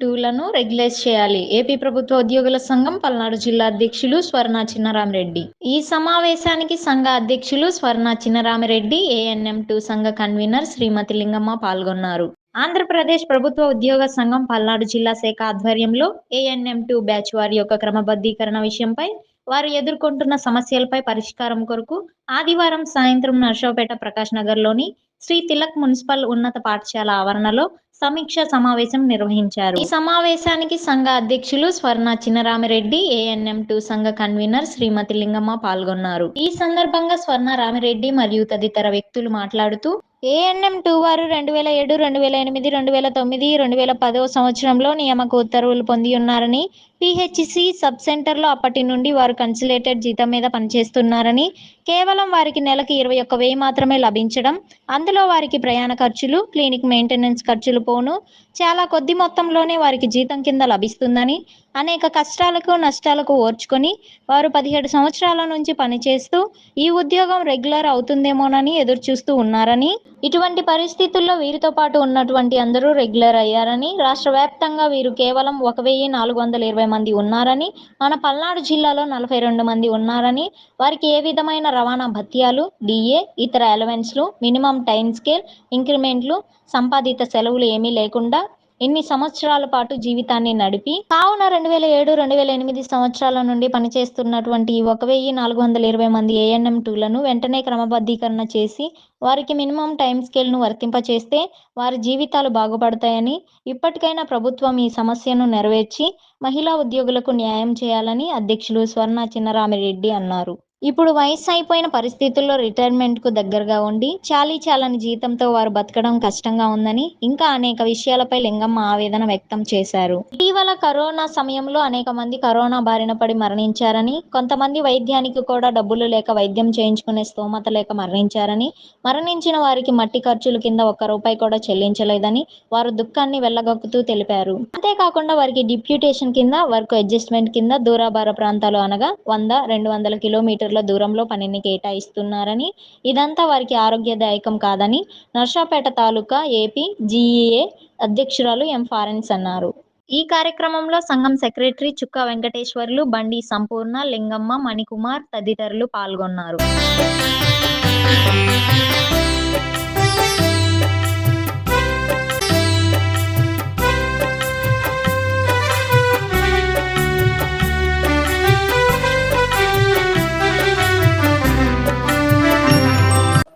టూలను regularise చేయాలి. AP ప్రభుత్వ ఉద్యోగుల సంఘం పల్నాడు జిల్లా అధ్యక్షులు స్వర్ణ చిన్నరామిరెడ్డి. ఈ సమావేశానికి సంఘ అధ్యక్షులు స్వర్ణ చిన్నరామిరెడ్డి ఏఎన్ఎం టూ సంఘ కన్వీనర్ శ్రీమతి లింగమ్మ పాల్గొన్నారు. ఆంధ్రప్రదేశ్ ప్రభుత్వ ఉద్యోగ సంఘం పల్నాడు జిల్లా శాఖ ఆధ్వర్యంలో ఏఎన్ఎం టూ బ్యాచ్ వారి యొక్క క్రమబద్ధీకరణ విషయంపై వారు ఎదుర్కొంటున్న సమస్యలపై పరిష్కారం కొరకు ఆదివారం సాయంత్రం నర్సరావుపేట ప్రకాష్ నగర్లోని శ్రీ తిలక్ మున్సిపల్ ఉన్నత పాఠశాల ఆవరణలో సమీక్ష సమావేశం నిర్వహించారు. ఈ సమావేశానికి సంఘ అధ్యక్షులు స్వర్ణ చిన్నరామిరెడ్డి ఏఎన్ఎం టూ సంఘ కన్వీనర్ శ్రీమతి లింగమ్మ పాల్గొన్నారు. ఈ సందర్భంగా స్వర్ణ రామిరెడ్డి మరియు తదితర వ్యక్తులు మాట్లాడుతూ ఏఎన్ఎం టూ వారు రెండు వేల ఏడు రెండు వేల ఎనిమిది రెండు వేల తొమ్మిది రెండు వేల పదవ సంవత్సరంలో నియామక ఉత్తర్వులు పొంది ఉన్నారని పిహెచ్సి సబ్ సెంటర్లో అప్పటి నుండి వారు కన్సిలేటెడ్ జీతం మీద పనిచేస్తున్నారని కేవలం వారికి నెలకి ఇరవై ఒక్క వెయ్యి మాత్రమే లభించడం అందులో వారికి ప్రయాణ ఖర్చులు క్లినిక్ మెయింటెనెన్స్ ఖర్చులు పోను చాలా కొద్ది మొత్తంలోనే వారికి జీతం కింద లభిస్తుందని అనేక కష్టాలకు నష్టాలకు ఓర్చుకొని వారు పదిహేడు సంవత్సరాల నుంచి పనిచేస్తూ ఈ ఉద్యోగం రెగ్యులర్ అవుతుందేమోనని ఎదురు చూస్తూ ఉన్నారని ఇటువంటి పరిస్థితుల్లో వీరితో పాటు ఉన్నటువంటి అందరూ రెగ్యులర్ అయ్యారని రాష్ట్ర వ్యాప్తంగా వీరు కేవలం ఒక వెయ్యి నాలుగు వందల ఇరవై మంది ఉన్నారని మన పల్నాడు జిల్లాలో నలభై రెండు మంది ఉన్నారని వారికి ఏ విధమైన రవాణా భత్యాలు డిఏ ఇతర ఎలవెన్స్లు మినిమం టైం స్కేల్ ఇంక్రిమెంట్లు సంపాదిత సెలవులు ఏమీ లేకుండా ఇన్ని సంవత్సరాల పాటు జీవితాన్ని నడిపి కావున రెండు వేల ఏడు రెండు వేల ఎనిమిది సంవత్సరాల నుండి పనిచేస్తున్నటువంటి ఒక వెయ్యి నాలుగు వందల ఇరవై మంది ఏఎన్ఎం టూలను వెంటనే క్రమబద్ధీకరణ చేసి వారికి మినిమం టైం స్కేల్ను వర్తింపచేస్తే వారి జీవితాలు బాగుపడతాయని ఇప్పటికైనా ప్రభుత్వం ఈ సమస్యను నెరవేర్చి మహిళా ఉద్యోగులకు న్యాయం చేయాలని అధ్యక్షులు స్వర్ణ చిన్నరామిరెడ్డి అన్నారు. ఇప్పుడు వయసు అయిపోయిన పరిస్థితుల్లో రిటైర్మెంట్కు దగ్గరగా ఉండి చాలీ చాలని జీతంతో వారు బతకడం కష్టంగా ఉందని ఇంకా అనేక విషయాలపై లింగమ్మ ఆవేదన వ్యక్తం చేశారు. ఇటీవల కరోనా సమయంలో అనేక మంది కరోనా బారిన పడి మరణించారని కొంతమంది వైద్యానికి కూడా డబ్బులు లేక వైద్యం చేయించుకునే స్తోమత లేక మరణించారని మరణించిన వారికి మట్టి ఖర్చుల కింద ఒక్క రూపాయి కూడా చెల్లించలేదని వారు దుఃఖాన్ని వెళ్ళగక్కుతూ తెలిపారు. అంతేకాకుండా వారికి డిప్యూటేషన్ కింద వర్క్ అడ్జస్ట్మెంట్ కింద దూరాభార ప్రాంతాలు అనగా వంద రెండు వందల కిలోమీటర్ కిలోమీటర్ల దూరంలో పనిని కేటాయిస్తున్నారని ఇదంతా వారికి ఆరోగ్యదాయకం కాదని నర్సాపేట తాలూకా ఏపీ జీఈఏ అధ్యక్షురాలు ఎం ఫారెన్స్ అన్నారు. ఈ కార్యక్రమంలో సంఘం సెక్రటరీ చుక్క వెంకటేశ్వర్లు బండి సంపూర్ణ లింగమ్మ మణికుమార్ తదితరులు పాల్గొన్నారు.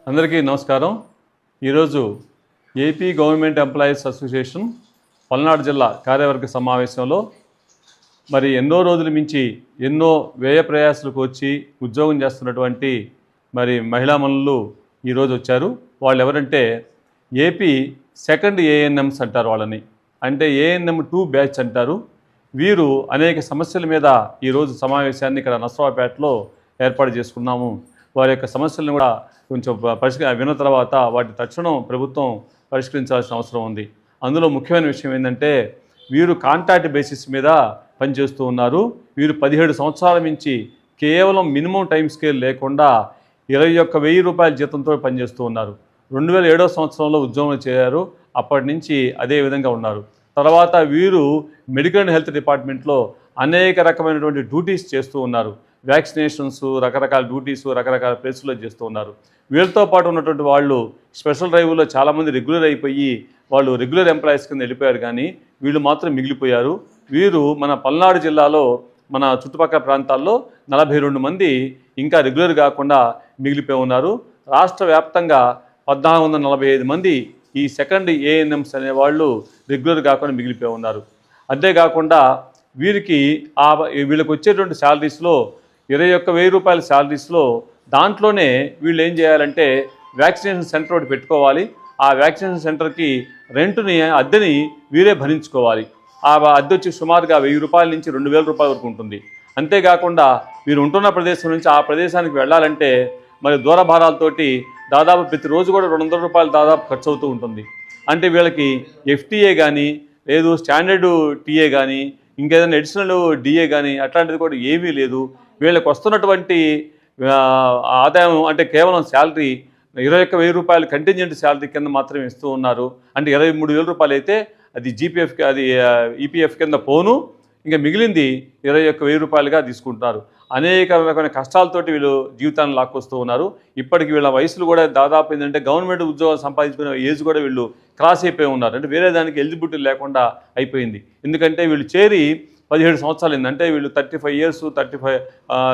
అందరికీ నమస్కారం. ఈరోజు AP government employees association Palnadu జిల్లా కార్యవర్గ సమావేశంలో మరి ఎన్నో రోజుల మించి ఎన్నో వ్యయ ప్రయాసాలకు వచ్చి ఉద్యోగం చేస్తున్నటువంటి మరి మహిళా మనులు ఈరోజు వచ్చారు. వాళ్ళు ఎవరంటే ఏపీ సెకండ్ ఏఎన్ఎంస్ అంటారు వాళ్ళని. అంటే ఏఎన్ఎం టూ బ్యాచ్ అంటారు. వీరు అనేక సమస్యల మీద ఈరోజు సమావేశాన్ని ఇక్కడ నసరావుపేటలో ఏర్పాటు చేసుకున్నాము. వారి యొక్క సమస్యలను కూడా కొంచెం ప- పరిష్క విన్న తర్వాత వాటి తక్షణం ప్రభుత్వం పరిష్కరించాల్సిన అవసరం ఉంది. అందులో ముఖ్యమైన విషయం ఏంటంటే వీరు కాంట్రాక్ట్ బేసిస్ మీద పనిచేస్తూ ఉన్నారు. వీరు పదిహేడు సంవత్సరాల నుంచి కేవలం మినిమం టైం స్కేల్ లేకుండా ఇరవై ఒక్క వెయ్యి రూపాయల జీతంతో పనిచేస్తూ ఉన్నారు. రెండు వేల ఏడో సంవత్సరంలో ఉద్యోగం చేరారు. అప్పటి నుంచి అదే విధంగా ఉన్నారు. తర్వాత వీరు మెడికల్ అండ్ హెల్త్ డిపార్ట్మెంట్లో అనేక రకమైనటువంటి డ్యూటీస్ చేస్తూ ఉన్నారు. వ్యాక్సినేషన్స్ రకరకాల డ్యూటీస్ రకరకాల ప్లేసుల్లో చేస్తూ ఉన్నారు. వీళ్ళతో పాటు ఉన్నటువంటి వాళ్ళు స్పెషల్ డ్రైవ్లో చాలామంది రెగ్యులర్ అయిపోయి వాళ్ళు రెగ్యులర్ ఎంప్లాయీస్ కింద వెళ్ళిపోయారు కానీ వీళ్ళు మాత్రం మిగిలిపోయారు. వీరు మన పల్నాడు జిల్లాలో మన చుట్టుపక్కల ప్రాంతాల్లో నలభై రెండు మంది ఇంకా రెగ్యులర్ కాకుండా మిగిలిపోయి ఉన్నారు. రాష్ట్ర వ్యాప్తంగా పద్నాలుగు వందల నలభై ఐదు మంది ఈ సెకండ్ ఏఎన్ఎంస్ అనేవాళ్ళు రెగ్యులర్ కాకుండా మిగిలిపోయి ఉన్నారు. అంతేకాకుండా వీరికి ఆ వీళ్ళకి వచ్చేటువంటి శాలరీస్లో ఇరవై ఒక్క వెయ్యి రూపాయల శాలరీస్లో దాంట్లోనే వీళ్ళు ఏం చేయాలంటే వ్యాక్సినేషన్ సెంటర్ ఒకటి పెట్టుకోవాలి. ఆ వ్యాక్సినేషన్ సెంటర్కి రెంట్ని అద్దెని వీరే భరించుకోవాలి. ఆ అద్దె వచ్చి సుమారుగా వెయ్యి రూపాయల నుంచి రెండు వేల రూపాయల వరకు ఉంటుంది. అంతేకాకుండా మీరు ఉంటున్న ప్రదేశం నుంచి ఆ ప్రదేశానికి వెళ్ళాలంటే మరి దూరభారాలతోటి దాదాపు ప్రతిరోజు కూడా రెండు వందల రూపాయలు దాదాపు ఖర్చు అవుతూ ఉంటుంది. అంటే వీళ్ళకి ఎఫ్టీఏ కానీ లేదు స్టాండర్డ్ టీఏ కానీ ఇంకేదైనా అడిషనల్ డిఏ కానీ అట్లాంటిది కూడా ఏమీ లేదు. వీళ్ళకి వస్తున్నటువంటి ఆదాయం అంటే కేవలం శాలరీ ఇరవై ఒక్క వెయ్యి రూపాయలు కంటింజెంట్ శాలరీ కింద మాత్రమే ఇస్తూ ఉన్నారు. అంటే ఇరవై మూడు వేల రూపాయలు అయితే అది జీపీఎఫ్ అది ఈపీఎఫ్ కింద పోను. ఇంకా మిగిలింది ఇరవై ఒక్క వెయ్యి రూపాయలుగా తీసుకుంటున్నారు. అనేక రకమైన కష్టాలతోటి వీళ్ళు జీవితాన్ని లాక్కొస్తూ ఉన్నారు. ఇప్పటికి వీళ్ళ వయసులు కూడా దాదాపు ఏంటంటే గవర్నమెంట్ ఉద్యోగం సంపాదించుకునే ఏజ్ కూడా వీళ్ళు క్రాస్ అయిపోయి ఉన్నారు. అంటే వేరే దానికి ఎలిజిబిలిటీ లేకుండా అయిపోయింది. ఎందుకంటే వీళ్ళు చేరి పదిహేడు సంవత్సరాలు ఏంటంటే వీళ్ళు thirty five years thirty five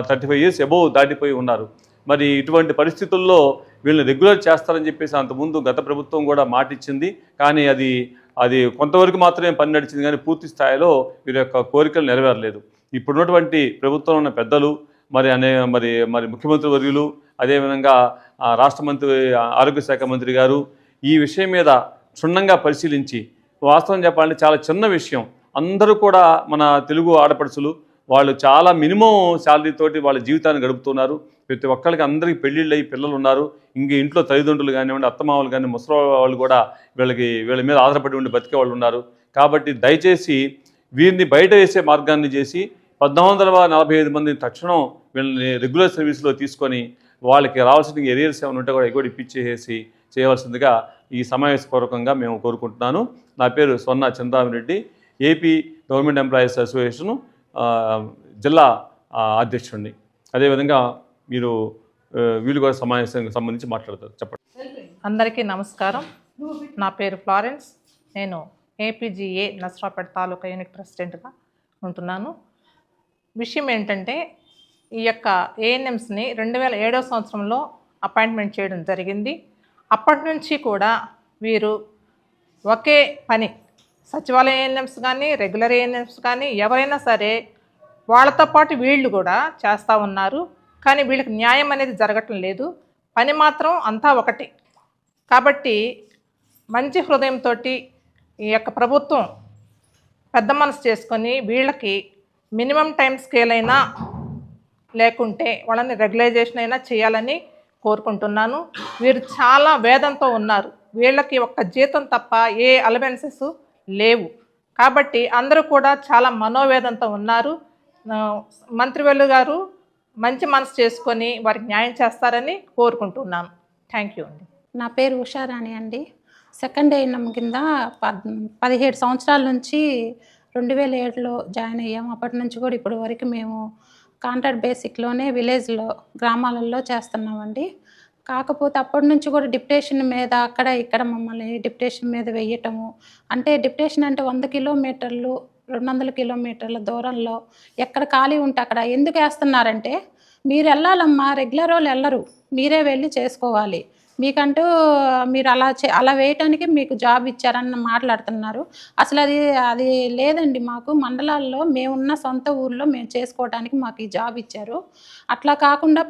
thirty five years above దాటిపోయి ఉన్నారు. మరి ఇటువంటి పరిస్థితుల్లో వీళ్ళని రెగ్యులర్ చేస్తారని చెప్పేసి అంతకుముందు గత ప్రభుత్వం కూడా మాట ఇచ్చింది కానీ అది అది కొంతవరకు మాత్రమే పని నడిచింది కానీ పూర్తి స్థాయిలో వీరి యొక్క కోరికలు నెరవేరలేదు. ఇప్పుడున్నటువంటి ప్రభుత్వంలో ఉన్న పెద్దలు మరి అనే మరి మరి ముఖ్యమంత్రి వర్యులు అదేవిధంగా ఆ, రాష్ట్ర మంత్రి ఆరోగ్య శాఖ మంత్రి గారు ఈ విషయం మీద క్షుణ్ణంగా పరిశీలించి వాస్తవం చెప్పాలంటే చాలా చిన్న విషయం. అందరూ కూడా మన తెలుగు ఆడపడుచులు వాళ్ళు చాలా మినిమం శాలరీ తోటి వాళ్ళ జీవితాన్ని గడుపుతున్నారు. ప్రతి ఒక్కరికి అందరికీ పెళ్ళిళ్ళు అయ్యి పిల్లలు ఉన్నారు ఇంక ఇంట్లో తల్లిదండ్రులు కానివ్వండి అత్తమామలు కానీ ముసలి వాళ్ళు కూడా వీళ్ళకి వీళ్ళ మీద ఆధారపడి ఉండి బతికే వాళ్ళు ఉన్నారు. కాబట్టి దయచేసి వీరిని బయట వేసే మార్గాన్ని చేసి పద్నాలుగు వందల నలభై ఐదు మందిని తక్షణం వీళ్ళని రెగ్యులర్ సర్వీస్లో తీసుకొని వాళ్ళకి రావాల్సిన ఏరియర్స్ ఏమైనా ఉంటే కూడా ఎగువ ఇప్పించేసి చేయవలసిందిగా ఈ సమావేశపూర్వకంగా మేము కోరుకుంటున్నాను. నా పేరు Sonna Chandramireddy. AP government employees association జిల్లా అధ్యక్షుడిని. అదేవిధంగా మీరు వీళ్ళు కూడా సమావేశానికి సంబంధించి మాట్లాడతారు. చెప్పండి. అందరికీ నమస్కారం. నా పేరు ఫ్లారెన్స్. నేను ఏపీజీఏ నసరాపేట తాలూకా యూనిట్ ప్రెసిడెంట్గా ఉంటున్నాను. విషయం ఏంటంటే ఈ యొక్క ఏఎన్ఎంస్ని రెండు వేల ఏడవ సంవత్సరంలో అపాయింట్మెంట్ చేయడం జరిగింది. అప్పటి నుంచి కూడా వీరు ఒకే పని సచివాలయ ఏఎన్ఎంస్ కానీ రెగ్యులర్ ఏఎన్ఎంస్ కానీ ఎవరైనా సరే వాళ్ళతో పాటు వీళ్ళు కూడా చేస్తూ ఉన్నారు. కానీ వీళ్ళకి న్యాయం అనేది జరగటం లేదు. పని మాత్రం అంతా ఒకటి. కాబట్టి మంచి హృదయంతో ఈ యొక్క ప్రభుత్వం పెద్ద మనసు చేసుకొని వీళ్ళకి మినిమం టైం స్కేల్ అయినా లేకుంటే వాళ్ళని రెగ్యులైజేషన్ అయినా చేయాలని కోరుకుంటున్నాను. వీరు చాలా వేదంతో ఉన్నారు. వీళ్ళకి ఒక్క జీతం తప్ప ఏ అలవెన్సెస్ లేవు. కాబట్టి అందరూ కూడా చాలా మనోవేదంతో ఉన్నారు. మంత్రివెల్లు గారు మంచి మనసు చేసుకొని వారికి న్యాయం చేస్తారని కోరుకుంటున్నాను థ్యాంక్ యూ అండి. నా పేరు ఉషారాణి అండి. సెకండ్ ఎయిన్ఎం కింద పద్ పదిహేడు సంవత్సరాల నుంచి రెండు వేల ఏడులో జాయిన్ అయ్యాము అప్పటి నుంచి కూడా ఇప్పటి వరకు మేము కాంట్రాక్ట్ బేసిక్లోనే విలేజ్లో గ్రామాలలో చేస్తున్నామండి. కాకపోతే అప్పటి నుంచి కూడా డిప్టేషన్ మీద అక్కడ ఇక్కడ మమ్మల్ని డిప్టేషన్ మీద వెయ్యటము అంటే డిప్టేషన్ అంటే వంద కిలోమీటర్లు రెండు వందల కిలోమీటర్ల దూరంలో ఎక్కడ ఖాళీ ఉంటే అక్కడ. ఎందుకు వేస్తున్నారంటే మీరు వెళ్ళాలమ్మా రెగ్యులర్ వాళ్ళు వెళ్ళరు. మీరే వెళ్ళి చేసుకోవాలి. మీకంటూ మీరు అలా చే అలా వేయటానికి మీకు జాబ్ ఇచ్చారని మాట్లాడుతున్నారు. అసలు అది అది లేదండి మాకు. మండలాల్లో మేమున్న సొంత ఊర్లో మేము చేసుకోవడానికి మాకు ఈ జాబ్ ఇచ్చారు. అట్లా కాకుండా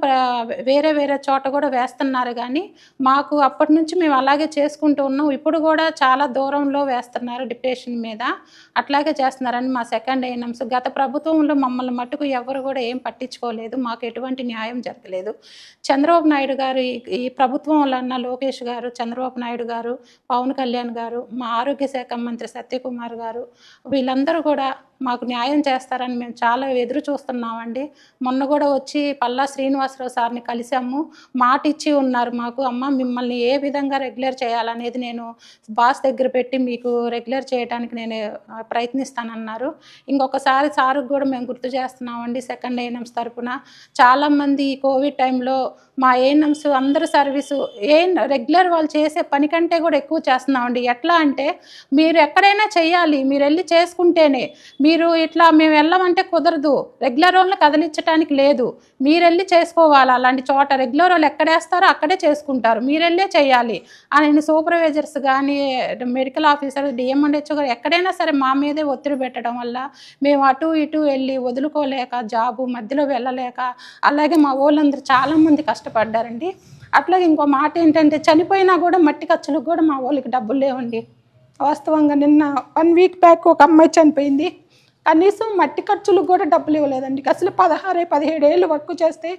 వేరే వేరే చోట కూడా వేస్తున్నారు కానీ మాకు అప్పటి నుంచి మేము అలాగే చేసుకుంటూ ఉన్నాం. ఇప్పుడు కూడా చాలా దూరంలో వేస్తున్నారు డిప్రెషన్ మీద. అట్లాగే చేస్తున్నారని మా సెకండ్ ఎయినమ్స్ గత ప్రభుత్వంలో మమ్మల్ని మట్టుకు ఎవరు కూడా ఏం పట్టించుకోలేదు. మాకు ఎటువంటి న్యాయం జరగలేదు. చంద్రబాబు నాయుడు గారు ఈ- ఈ ప్రభుత్వంలో అన్న లోకేష్ గారు చంద్రబాబు నాయుడు గారు పవన్ కళ్యాణ్ గారు మా ఆరోగ్య శాఖ మంత్రి సత్యకుమార్ గారు వీళ్ళందరూ కూడా మాకు న్యాయం చేస్తారని మేము చాలా ఎదురు చూస్తున్నామండి. మొన్న కూడా వచ్చి పల్లా శ్రీనివాసరావు సార్ని కలిసాము. మాట ఇచ్చి ఉన్నారు మాకు అమ్మ మిమ్మల్ని ఏ విధంగా రెగ్యులర్ చేయాలనేది నేను బాస్ దగ్గర పెట్టి మీకు రెగ్యులర్ చేయడానికి నేను ప్రయత్నిస్తానన్నారు. ఇంకొకసారి సార్కి కూడా మేము గుర్తు చేస్తున్నామండి సెకండ్ ఏఎన్ఎంస్ తరఫున చాలామంది ఈ కోవిడ్ టైంలో మా ఏఎన్ఎంస్ అందరు సర్వీసు ఏ రెగ్యులర్ వాళ్ళు చేసే పని కంటే కూడా ఎక్కువ చేస్తున్నామండి. ఎట్లా అంటే మీరు ఎక్కడైనా చేయాలి మీరు వెళ్ళి చేసుకుంటేనే మీ మీరు ఇట్లా మేము వెళ్ళమంటే కుదరదు. రెగ్యులర్ వాళ్ళని కదిలించడానికి లేదు. మీరు వెళ్ళి చేసుకోవాలి? అలాంటి చోట రెగ్యులర్ వాళ్ళు ఎక్కడేస్తారో అక్కడే చేసుకుంటారు. మీరు వెళ్ళే చేయాలి. అని సూపర్వైజర్స్ కానీ మెడికల్ ఆఫీసర్ డిఎంఎండ్హెచ్ఓ గారు ఎక్కడైనా సరే మా మీదే ఒత్తిడి పెట్టడం వల్ల మేము అటు ఇటు వెళ్ళి వదులుకోలేక జాబు మధ్యలో వెళ్ళలేక అలాగే మా వాళ్ళందరూ చాలామంది కష్టపడ్డారండి. అట్లాగే ఇంకో మాట ఏంటంటే చనిపోయినా కూడా మట్టి ఖర్చులకు కూడా మా వాళ్ళకి డబ్బులు లేవండి. వాస్తవంగా నిన్న వన్ వీక్ బ్యాక్ ఒక అమ్మాయి చనిపోయింది. కనీసం మట్టి ఖర్చులకు కూడా డబ్బులు ఇవ్వలేదండి. అసలు పదహారు పదిహేడు ఏళ్ళు వర్క్ చేస్తే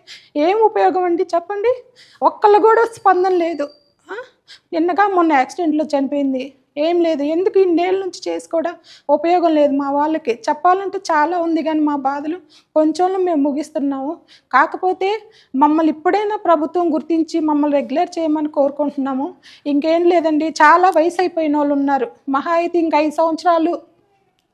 ఏం ఉపయోగం అండి చెప్పండి? ఒక్కళ్ళు కూడా స్పందన లేదు. నిన్నగా మొన్న యాక్సిడెంట్లో చనిపోయింది. ఏం లేదు. ఎందుకు ఇన్నేళ్ళ నుంచి చేసుకోవడం ఉపయోగం లేదు మా వాళ్ళకి? చెప్పాలంటే చాలా ఉంది కానీ మా బాధలు కొంచెంలో మేము ముగిస్తున్నాము. కాకపోతే మమ్మల్ని ఇప్పుడైనా ప్రభుత్వం గుర్తించి మమ్మల్ని రెగ్యులర్ చేయమని కోరుకుంటున్నాము. ఇంకేం లేదండి. చాలా వయసు అయిపోయిన వాళ్ళు ఉన్నారు. మహా అయితే ఇంక ఐదు సంవత్సరాలు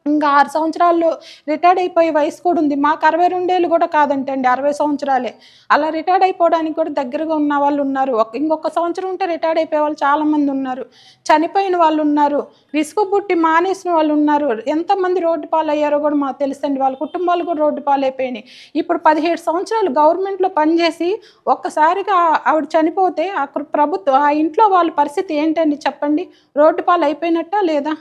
ఇంకా ఆరు సంవత్సరాల్లో రిటైర్డ్ అయిపోయే వయసు కూడా ఉంది. మాకు అరవై రెండేళ్ళు కూడా కాదంటండి అరవై సంవత్సరాలే. అలా రిటైర్డ్ అయిపోవడానికి కూడా దగ్గరగా ఉన్న వాళ్ళు ఉన్నారు. ఇంకొక సంవత్సరం ఉంటే రిటైర్డ్ అయిపోయే వాళ్ళు చాలామంది ఉన్నారు. చనిపోయిన వాళ్ళు ఉన్నారు. రిస్క్ పుట్టి మానేసిన వాళ్ళు ఉన్నారు. ఎంతమంది రోడ్డు పాలు అయ్యారో కూడా మాకు తెలుసండి. వాళ్ళ కుటుంబాలు కూడా రోడ్డు పాలైపోయినాయి. ఇప్పుడు పదిహేడు సంవత్సరాలు గవర్నమెంట్లో పనిచేసి ఒక్కసారిగా ఆవిడ చనిపోతే అక్కడ ప్రభుత్వం ఆ ఇంట్లో వాళ్ళ పరిస్థితి ఏంటండి చెప్పండి? రోడ్డు పాలు అయిపోయినట్టా లేదా?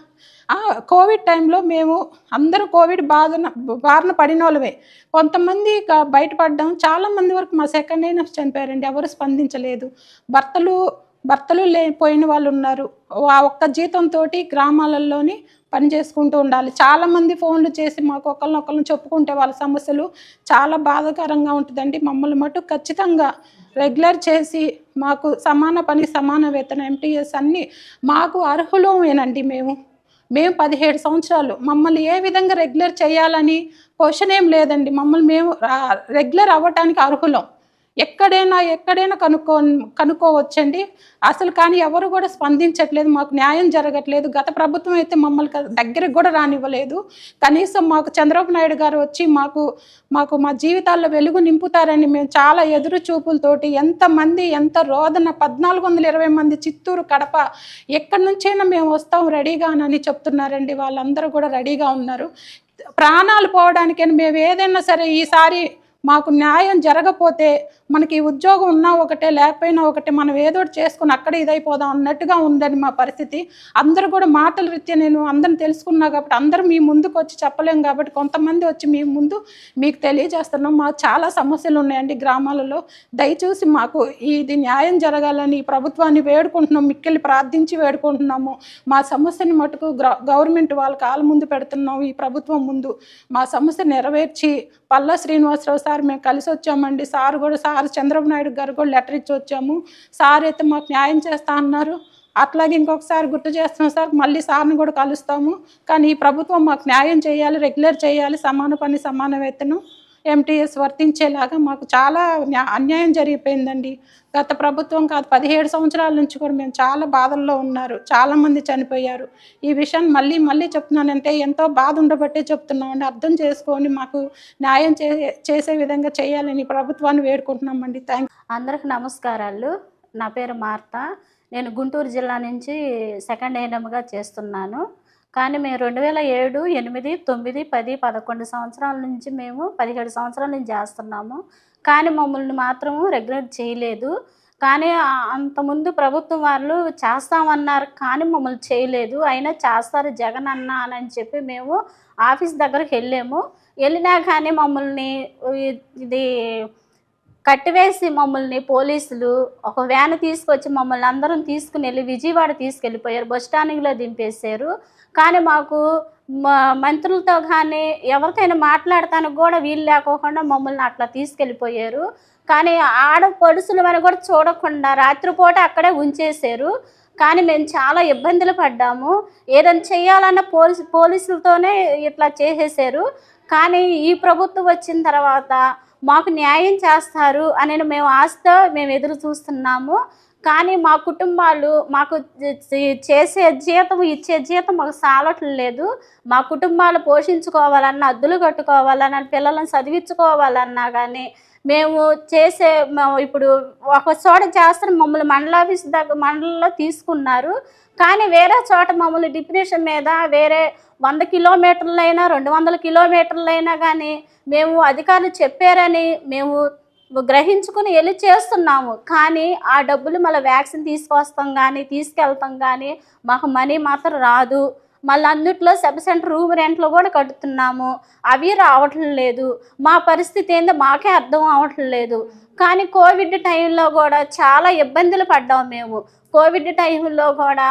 కోవిడ్ టైంలో మేము అందరూ కోవిడ్ బాధన బారిన పడిన వాళ్ళమే. కొంతమంది బయటపడ్డాం. చాలామంది వరకు మా సెకండ్ అయినా చనిపోయారండి. ఎవరు స్పందించలేదు. భర్తలు భర్తలు లేకపోయిన వాళ్ళు ఉన్నారు. ఆ ఒక్క జీతంతో గ్రామాలలోని పని చేసుకుంటూ ఉండాలి. చాలామంది ఫోన్లు చేసి మాకు ఒకరినొకరిని చెప్పుకుంటే వాళ్ళ సమస్యలు చాలా బాధాకరంగా ఉంటుందండి. మమ్మల్ని మటు ఖచ్చితంగా రెగ్యులర్ చేసి మాకు సమాన పని సమాన వేతనం ఎంటీఎస్ అన్నీ మాకు అర్హులమేనండి మేము. మేము పదిహేడు సంవత్సరాలు. మమ్మల్ని ఏ విధంగా రెగ్యులర్ చేయాలని క్వశ్చన్ ఏం లేదండి. మమ్మల్ని మేము రెగ్యులర్ అవ్వటానికి అర్హులం. ఎక్కడైనా ఎక్కడైనా కనుక్కో కనుక్కోవచ్చండి. అసలు కానీ ఎవరు కూడా స్పందించట్లేదు. మాకు న్యాయం జరగట్లేదు. గత ప్రభుత్వం అయితే మమ్మల్ని క- దగ్గరికి కూడా రానివ్వలేదు. కనీసం మాకు చంద్రబాబు నాయుడు గారు వచ్చి మాకు మాకు మా జీవితాల్లో వెలుగు నింపుతారని మేము చాలా ఎదురు చూపులతోటి ఎంతమంది ఎంత రోదన పద్నాలుగు వందల ఇరవై మంది చిత్తూరు కడప ఎక్కడి నుంచైనా మేము వస్తాం రెడీగానని చెప్తున్నారండి. వాళ్ళందరూ కూడా రెడీగా ఉన్నారు. ప్రాణాలు పోవడానికని మేము ఏదైనా సరే ఈసారి మాకు న్యాయం జరగపోతే మనకి ఉద్యోగం ఉన్నా ఒకటే లేకపోయినా ఒకటే మనం ఏదో ఒకటి చేసుకుని అక్కడ ఇదైపోదాం అన్నట్టుగా ఉందని మా పరిస్థితి. అందరూ కూడా మాటల రీత్యా నేను అందరిని తెలుసుకున్నా కాబట్టి అందరూ మీ ముందుకు వచ్చి చెప్పలేం కాబట్టి కొంతమంది వచ్చి మీ ముందు మీకు తెలియజేస్తున్నాం. మాకు చాలా సమస్యలు ఉన్నాయండి గ్రామాలలో. దయచూసి మాకు ఇది న్యాయం జరగాలని ప్రభుత్వాన్ని వేడుకుంటున్నాం మిక్కిలి ప్రార్థించి వేడుకుంటున్నాము. మా సమస్యని మటుకు గవర్నమెంట్ వాళ్ళ కాళ్ళ ముందు పెడుతున్నాం ఈ ప్రభుత్వం ముందు. మా సమస్య నెరవేర్చి పల్లా శ్రీనివాసరావు సార్ మేము కలిసి వచ్చామండి. సార్ కూడా సార్ చంద్రబాబు నాయుడు గారు కూడా లెటర్ ఇచ్చి వచ్చాము. సార్ అయితే మాకు న్యాయం చేస్తా అన్నారు. అట్లాగే ఇంకొకసారి గుర్తు చేస్తున్నాం సార్ మళ్ళీ సార్ని కూడా కలుస్తాము. కానీ ఈ ప్రభుత్వం మాకు న్యాయం చేయాలి రెగ్యులర్ చేయాలి సమాన పని సమాన వేతనం. ఎంటీఎస్ వర్తించేలాగా మాకు చాలా అన్యాయం జరిగిపోయిందండి. గత ప్రభుత్వం కాదు పదిహేడు సంవత్సరాల నుంచి కూడా మేము చాలా బాధల్లో ఉన్నారు. చాలామంది చనిపోయారు. ఈ విషయాన్ని మళ్ళీ మళ్ళీ చెప్తున్నానంటే ఎంతో బాధ ఉండబట్టే చెప్తున్నామండి. అర్థం చేసుకొని మాకు న్యాయం చే చేసే విధంగా చేయాలని ప్రభుత్వాన్ని వేడుకుంటున్నామండి. థ్యాంక్ అందరికి నమస్కారాలు. నా పేరు మార్త. నేను గుంటూరు జిల్లా నుంచి సెకండ్ ఏఎన్ఎంగా చేస్తున్నాను. కానీ మేము రెండు వేల ఏడు ఎనిమిది తొమ్మిది పది పదకొండు సంవత్సరాల నుంచి మేము పదిహేడు సంవత్సరాల నుంచి చేస్తున్నాము. కానీ మమ్మల్ని మాత్రము రెగ్యులేట్ చేయలేదు. కానీ అంతముందు ప్రభుత్వం వాళ్ళు చేస్తామన్నారు కానీ మమ్మల్ని చేయలేదు. అయినా చేస్తారు జగన్ అన్న అని చెప్పి మేము ఆఫీస్ దగ్గరికి వెళ్ళాము. వెళ్ళినా కానీ మమ్మల్ని ఇది కట్టివేసి మమ్మల్ని పోలీసులు ఒక వ్యాన్ తీసుకొచ్చి మమ్మల్ని అందరం తీసుకుని వెళ్ళి విజయవాడ తీసుకెళ్ళిపోయారు. బస్ స్టాండింగ్లో దింపేశారు. కానీ మాకు మ- మంత్రులతో కానీ ఎవరికైనా మాట్లాడటానికి కూడా వీలు లేకోకుండా మమ్మల్ని అట్లా తీసుకెళ్ళిపోయారు. కానీ ఆడ పొడుసులు అని కూడా చూడకుండా రాత్రిపూట అక్కడే ఉంచేశారు. కానీ మేము చాలా ఇబ్బందులు పడ్డాము. ఏదైనా చేయాలన్న పోలీసు పోలీసులతోనే ఇట్లా చేసేసారు కానీ ఈ ప్రభుత్వం వచ్చిన తర్వాత మాకు న్యాయం చేస్తారు అని మేము ఆశతో మేము ఎదురు చూస్తున్నాము. కానీ మా కుటుంబాలు మాకు చేసే జీతం ఇచ్చే జీతం మాకు సాలటం లేదు మా కుటుంబాలు పోషించుకోవాలన్నా అద్దులు కట్టుకోవాలన్నా పిల్లలను చదివించుకోవాలన్నా కానీ మేము చేసే మేము ఇప్పుడు ఒక చోట చేస్తున్న మమ్మల్ని మండలాఫీస్ దగ్గర మండలంలో తీసుకున్నారు. కానీ వేరే చోట మమ్మల్ని డిప్రెషన్ మీద వేరే వంద కిలోమీటర్లైనా రెండు వందల కిలోమీటర్లైనా కానీ మేము అధికారులు చెప్పారని మేము గ్రహించుకుని వెళ్ళి చేస్తున్నాము. కానీ ఆ డబ్బులు మళ్ళీ వ్యాక్సిన్ తీసుకొస్తాం కానీ తీసుకెళ్తాం కానీ మాకు మనీ మాత్రం రాదు. మళ్ళీ అందుట్లో సబ్ సెంటర్ రూమ్ రెంట్లు కూడా కడుతున్నాము. అవి రావటం లేదు. మా పరిస్థితి ఏందో మాకే అర్థం అవటం లేదు. కానీ కోవిడ్ టైంలో కూడా చాలా ఇబ్బందులు పడ్డాం మేము. కోవిడ్ టైంలో కూడా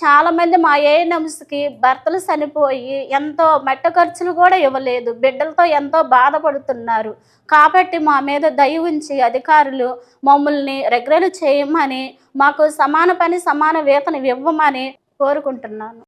చాలామంది మా ఏఎన్ఎంస్కి భర్తలు చనిపోయి ఎంతో మట్ట ఖర్చులు కూడా ఇవ్వలేదు. బిడ్డలతో ఎంతో బాధపడుతున్నారు. కాబట్టి మా మీద దయ ఉంచి అధికారులు మమ్మల్ని రెగ్యులర్ చేయమని మాకు సమాన పని సమాన వేతనం ఇవ్వమని కోరుకుంటున్నాను.